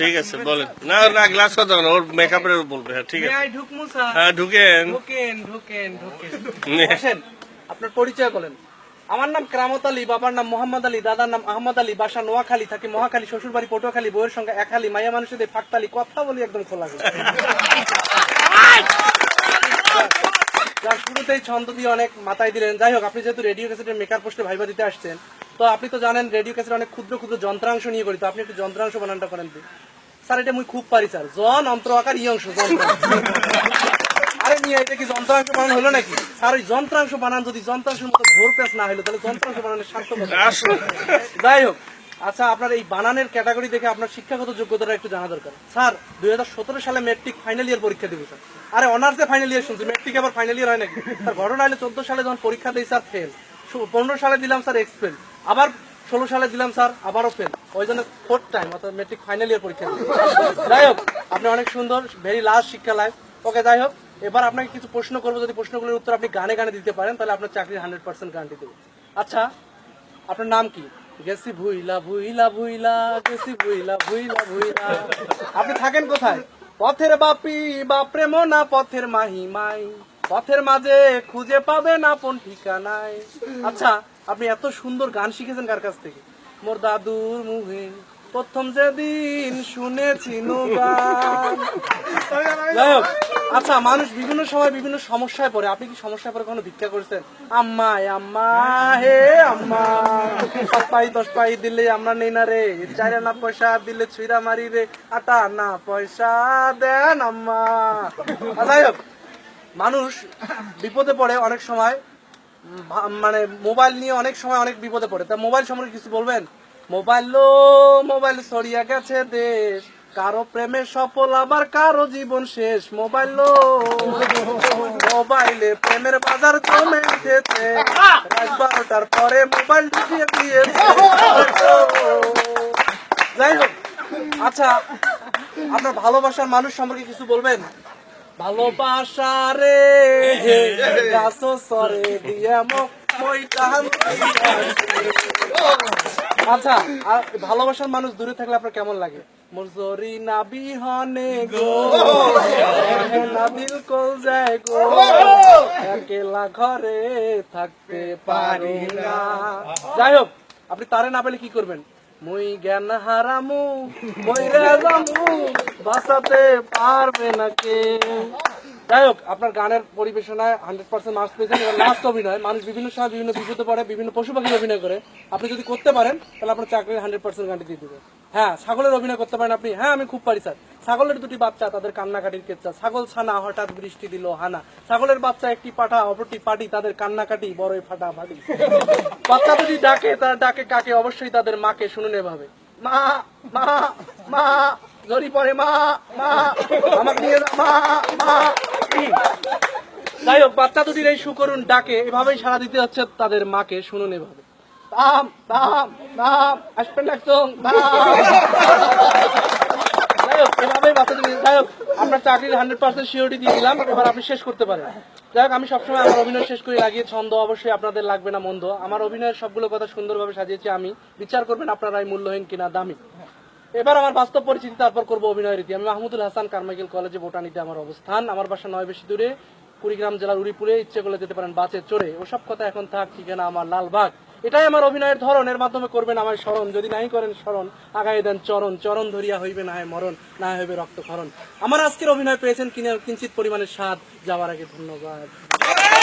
ঠিক আছে বলেন। না না গ্লাস কথা না ওর মেকআপের বলবে হ্যাঁ ঠিক আছে? হ্যাঁ ঢুকেন। ঢুকেন ঢুকেন ঢুকেন। আপনার পরিচয় বলেন। আমার নাম ক্রামত আলী বাবার নাম মোহাম্মদ আলী দাদার নাম আহমদ আলী বাসা নোয়াখালী থাকি মহাখালী শ্বশুর বাড়ি পটুয়াখালী বউয়ের সঙ্গে একালি মায়া মানুষদের ফাঁকতালি কথা বলি একদম খোলা। যার শুরুতেই ছন্দ দিয়ে অনেক মাথায় দিলেন। যাই হোক আপনি যেহেতু রেডিও ক্যাসেটের মেকার পোস্টে ভাইবা দিতে আসছেন তো আপনি তো জানেন রেডিও ক্যাসেট অনেক ক্ষুদ্র ক্ষুদ্র যন্ত্রাংশ নিয়ে করি তো আপনি একটু যন্ত্রাংশ বানানটা করেন তো। স্যার এটা মুই খুব পারি স্যার। জন অন্তর আকার ই অংশ আরে নিয়ে এটা কি যন্ত্রাংশ বানানো হলো নাকি? স্যার ওই যন্ত্রাংশ বানান যদি যন্ত্রাংশের মতো ঘোর না হলো তাহলে যন্ত্রাংশ বানানোর সার্থক যাই হোক আচ্ছা আপনার এই বানানের ক্যাটাগরি দেখে আপনার শিক্ষাগত যোগ্যতাটা একটু জানা দরকার। স্যার দুই হাজার সতের সালে মেট্রিক ফাইনাল ইয়ার পরীক্ষা দিব স্যার। আরে অনার্সে ফাইনাল ইয়ার শুনছি মেট্রিক আবার ফাইনাল ইয়ার হয় নাকি? স্যার ঘটনা হলে চোদ্দ সালে যখন পরীক্ষা দিই স্যার ফেল পনেরো সালে দিলাম স্যার এক্সপেল আবার ষোলো সালে দিলাম, স্যার, আবারও ফেল ওই জন্য ফোর্থ টাইম অর্থাৎ মেট্রিক ফাইনাল ইয়ার পরীক্ষা যাই হোক, আপনি অনেক সুন্দর ভেরি লাস্ট শিক্ষা লাইফ ওকে, যাই হোক, এবার আপনাকে কিছু প্রশ্ন করব। যদি প্রশ্নগুলোর উত্তর আপনি গানে গানে দিতে পারেন, তাহলে আপনার চাকরির হান্ড্রেড পার্সেন্ট গ্যারান্টি দেবো। আচ্ছা আপনার নাম কি? গেছি ভুইলা ভুইলা ভুইলা, গেছি ভুইলা ভুইলা ভুইলা। আপনি থাকেন কোথায়? পথের বাপি, বাপরে মোনা, পথের মাহি মাই। পথের মাঝে খুঁজে পাবে না কোন ঠিকানায়। আচ্ছা আপনি এত সুন্দর গান শিখেছেন কার কাছ থেকে? মোর দাদুর মুহে প্রথম যেদিন শুনেছি আচ্ছা মানুষ বিভিন্ন সময় বিভিন্ন সমস্যায় পড়ে। আপনি কি সমস্যায় পড়ে কোনো ভিক্ষা করছেন? আম্মা এ আম্মা হে আম্মা পাই দশ পাই দিলে আমরা নেই না রে। চার না পয়সা দিলে ছুঁড়া মারি রে। আটা না পয়সা দেন আম্মা। যাই হোক মানুষ বিপদে পড়ে অনেক সময়। মানে মোবাইল নিয়ে অনেক সময় অনেক বিপদে পড়ে। তা মোবাইল সম্পর্কে কিছু বলবেন? মোবাইল লো, মোবাইল সরিয়া গেছে দেশ। কারও প্রেমে সফল, আবার কারও জীবন শেষ। মোবাইল লো, মোবাইলে প্রেমের বাজার জমে উঠেছে। রাত বারোটার পরে মোবাইল ঢুকিয়ে দিয়েছে। যাই হোক আচ্ছা আপনার ভালোবাসার মানুষ সম্পর্কে কিছু বলবেন? ভালোবাসা রে গাছ সরে দিয়ে আচ্ছা আর ভালোবাসার মানুষ দূরে থাকলে আপনার কেমন লাগে? মোর জরি না বিহনে গো না দিল কল যায় গো। একেলা ঘরে থাকতে পারি না। যাই হোক, আপনি তারে না পেলে কি করবেন? মুই জ্ঞান হারামু মই রাজামু বাঁচাতে পারবে না কে যাই হোক আপনার গানের পরিবেশনায় হান্ড্রেড পার্সেন্ট মার্কস পেয়েছেন। এবার লাস্ট অভিনয় মানুষ বিভিন্ন সময় বিভিন্ন বিপদে পড়ে বিভিন্ন পশু পাখির অভিনয় করে। আপনি যদি করতে পারেন তাহলে আপনার চাকরির হান্ড্রেড পার্সেন্ট গানটি দিয়ে দেবে। হ্যাঁ ছাগলের অভিনয় করতে পারেন আপনি। হ্যাঁ আমি খুব পারি স্যার। ছাগলের দুটি বাচ্চা তাদের কান্নাকাটির কেচ্ছা। ছাগল ছানা হঠাৎ বৃষ্টি দিল হানা। ছাগলের বাচ্চা একটি পাঠা অপরটি পাটি তাদের কান্নাকাটি বড়ই ফাটা ফাটি বাচ্চা দুটি ডাকে তার ডাকে কাকে অবশ্যই তাদের মাকে শুনুন এভাবে। মা মা মা জরি পরে মা মা আমাকে নিয়ে যা, মা। যাই হোক, বাচ্চা দুটির এই সুকরুণ ডাকে এভাবেই সারা দিতে হচ্ছে তাদের মাকে, শুনুন এভাবে। এভাবেই বাচ্চা যাই হোক চাকরির হান্ড্রেড পার্সেন্ট দিয়ে দিলাম, এবার আপনি শেষ করতে পারেন। যাই হোক, আমি সবসময় আমার অভিনয় শেষ করে, লাগিয়ে ছন্দ অবশ্যই আপনাদের লাগবে না মন্দ। আমার অভিনয়ের সবগুলো কথা সুন্দরভাবে সাজিয়েছি আমি। বিচার করবেন আপনারাই মূল্যহীন কিনা, দামি। এবার আমার বাস্তব পরিচিতি তারপর করব অভিনয় রীতি। আমি মাহমুদুল হাসান কারমাইকেল কলেজে বোটানিতে আমার অবস্থান। আমার বাসা নয় বেশি দূরে, কুড়িগ্রাম জেলার উড়িপুরে। ইচ্ছে করলে যেতে পারেন বাসে, চড়ে। ওসব কথা এখন থাক, ঠিকানা আমার লালবাগ। এটাই আমার অভিনয়ের ধরন। এর মাধ্যমে করবেন আমার স্মরণ। যদি নাই করেন স্মরণ আগাই দেন চরণ। চরণ ধরিয়া হইবে না হয় মরণ, না হইবে রক্ত রক্তক্ষরণ। আমার আজকের অভিনয় পেয়েছেন কিনা কিঞ্চিত পরিমাণের স্বাদ। যাওয়ার আগে ধন্যবাদ।